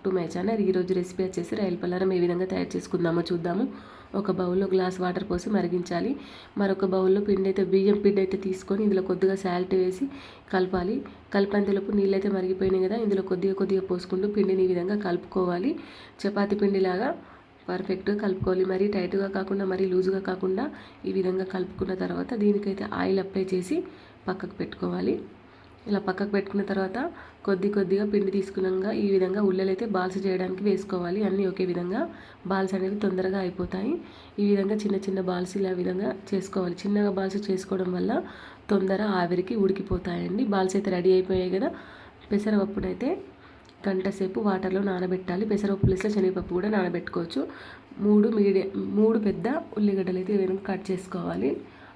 Back to my channel ఈరోజు recipe వచ్చేసి రైలు పలారం ఏ విధంగా తయారు చేసుకుందామో చూద్దాము. ఒక బౌల్లో గ్లాస్ వాటర్ పోసి మరిగించాలి. మరొక బౌల్లో పిండి అయితే బియ్యం పిండి అయితే తీసుకొని ఇందులో కొద్దిగా సాల్ట్ వేసి కలపాలి. కలిపేంతలోపు నీళ్ళు అయితే మరిగిపోయినాయి కదా ఇందులో కొద్దిగా కొద్దిగా పోసుకుంటూ పిండిని ఈ విధంగా కలుపుకోవాలి. చపాతి పిండిలాగా పర్ఫెక్ట్గా కలుపుకోవాలి. మరీ టైట్గా కాకుండా మరీ లూజ్గా కాకుండా ఈ విధంగా కలుపుకున్న తర్వాత దీనికైతే ఆయిల్ అప్లై చేసి పక్కకు పెట్టుకోవాలి. ఇలా పక్కకు పెట్టుకున్న తర్వాత కొద్ది కొద్దిగా పిండి తీసుకున్నాక ఈ విధంగా ఉల్లలు అయితే బాల్స్ చేయడానికి వేసుకోవాలి. అన్నీ ఒకే విధంగా బాల్స్ అనేవి తొందరగా అయిపోతాయి. ఈ విధంగా చిన్న చిన్న బాల్స్ ఇలా విధంగా చేసుకోవాలి. చిన్నగా బాల్స్ చేసుకోవడం వల్ల తొందర ఆవిరికి ఉడికిపోతాయండి. బాల్స్ అయితే రెడీ అయిపోయాయి కదా. పెసరపప్పునైతే గంట సేపు వాటర్లో నానబెట్టాలి. పెసరపప్పు ప్లేస్లో శనగపప్పు కూడా నానబెట్టుకోవచ్చు. మూడు మీడియం మూడు పెద్ద ఉల్లిగడ్డలు అయితే ఈ విధంగా కట్ చేసుకోవాలి.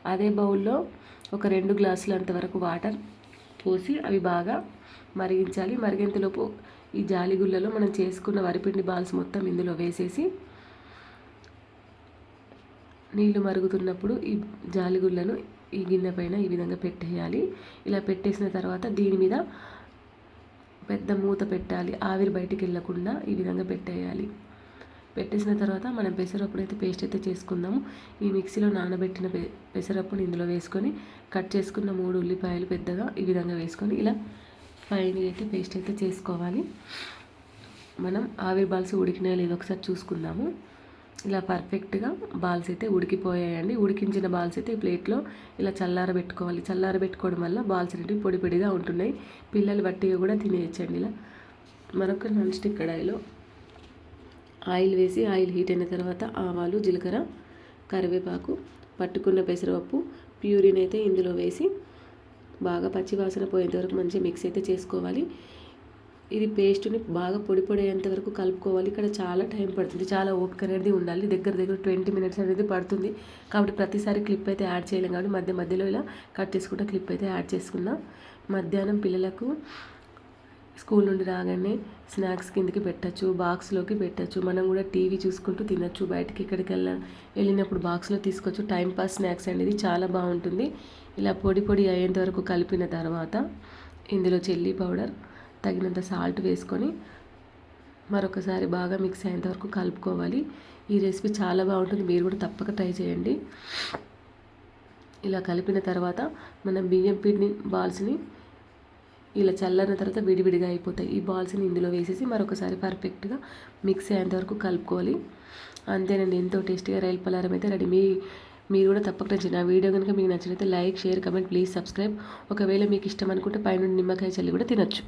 అదే బౌల్లో ఒక రెండు గ్లాసులు అంతవరకు వాటర్ పోసి అవి బాగా మరిగించాలి. మరిగేంతలోపు ఈ జాలిగుళ్ళలో మనం చేసుకున్న వరిపిండి బాల్స్ మొత్తం ఇందులో వేసేసి నీళ్ళు మరుగుతున్నప్పుడు ఈ జాలిగుళ్ళను ఈ గిన్నె పైన ఈ విధంగా పెట్టేయాలి. ఇలా పెట్టేసిన తర్వాత దీని మీద పెద్ద మూత పెట్టాలి. ఆవిరి బయటికి వెళ్ళకుండా ఈ విధంగా పెట్టేయాలి. పెట్టేసిన తర్వాత మనం పెసరప్పునైతే అయితే పేస్ట్ అయితే చేసుకుందాము. ఈ మిక్సీలో నానబెట్టిన పెసరప్పుని ఇందులో వేసుకొని కట్ చేసుకున్న మూడు ఉల్లిపాయలు పెద్దగా ఈ విధంగా వేసుకొని ఇలా ఫైన్గా అయితే పేస్ట్ అయితే చేసుకోవాలి. మనం ఆవిరి బాల్స్ ఉడికినాయో లేదో ఒకసారి చూసుకుందాము. ఇలా పర్ఫెక్ట్గా బాల్స్ అయితే ఉడికిపోయాయండి. ఉడికించిన బాల్స్ అయితే ప్లేట్లో ఇలా చల్లారబెట్టుకోవాలి. చల్లారబెట్టుకోవడం వల్ల బాల్స్ అనేవి పొడి పొడిగా ఉంటున్నాయి. పిల్లలు బట్టిగా కూడా తినేయచ్చండి ఇలా. మరొక నాన్ స్టిక్ కడాయిలో ఆయిల్ వేసి ఆయిల్ హీట్ అయిన తర్వాత ఆవాలు జీలకర్ర కరివేపాకు పట్టుకున్న పెసరపప్పు ప్యూరిన్ అయితే ఇందులో వేసి బాగా పచ్చివాసన పోయేంతవరకు మంచి మంచిగా మిక్స్ అయితే చేసుకోవాలి. ఇది పేస్ట్ని బాగా పొడి పొడేంత వరకు కలుపుకోవాలి. ఇక్కడ చాలా టైం పడుతుంది. చాలా ఓపిక అనేది ఉండాలి. దగ్గర దగ్గర ట్వంటీ మినిట్స్ అనేది పడుతుంది. కాబట్టి ప్రతిసారి క్లిప్ అయితే యాడ్ చేయలేం. కాబట్టి మధ్య మధ్యలో ఇలా కట్ చేసుకుంటా క్లిప్ అయితే యాడ్ చేసుకున్నా. మధ్యాహ్నం పిల్లలకు స్కూల్ నుండి రాగానే స్నాక్స్ కిందకి పెట్టచ్చు బాక్స్లోకి పెట్టచ్చు. మనం కూడా టీవీ చూసుకుంటూ తినచ్చు బయటకి ఎక్కడికి వెళ్ళ వెళ్ళినప్పుడు బాక్స్లో తీసుకోవచ్చు టైం పాస్ స్నాక్స్ అనేది చాలా బాగుంటుంది. ఇలా పొడి పొడి అయ్యేంత వరకు కలిపిన తర్వాత ఇందులో చిల్లీ పౌడర్ తగినంత సాల్ట్ వేసుకొని మరొకసారి బాగా మిక్స్ అయ్యేంత వరకు కలుపుకోవాలి. ఈ రెసిపీ చాలా బాగుంటుంది. మీరు కూడా తప్పక ట్రై చేయండి. ఇలా కలిపిన తర్వాత మనం బియ్యం పిండి బాల్స్ని ఇలా చల్లారిన తర్వాత విడివిడిగా అయిపోతాయి. ఈ బాల్స్ని ఇందులో వేసేసి మరొకసారి పర్ఫెక్ట్గా మిక్స్ అయ్యేంతవరకు కలుపుకోవాలి. అంతేనండి ఎంతో టేస్టీగా రైలు పలారం అయితే రెడీ. మీ మీరు కూడా తప్పకుండా ఆ వీడియో కనుక మీకు నచ్చినైతే like share comment please subscribe. ఒకవేళ మీకు ఇష్టం అనుకుంటే పైన నిమ్మకాయ చల్లి కూడా తినొచ్చు.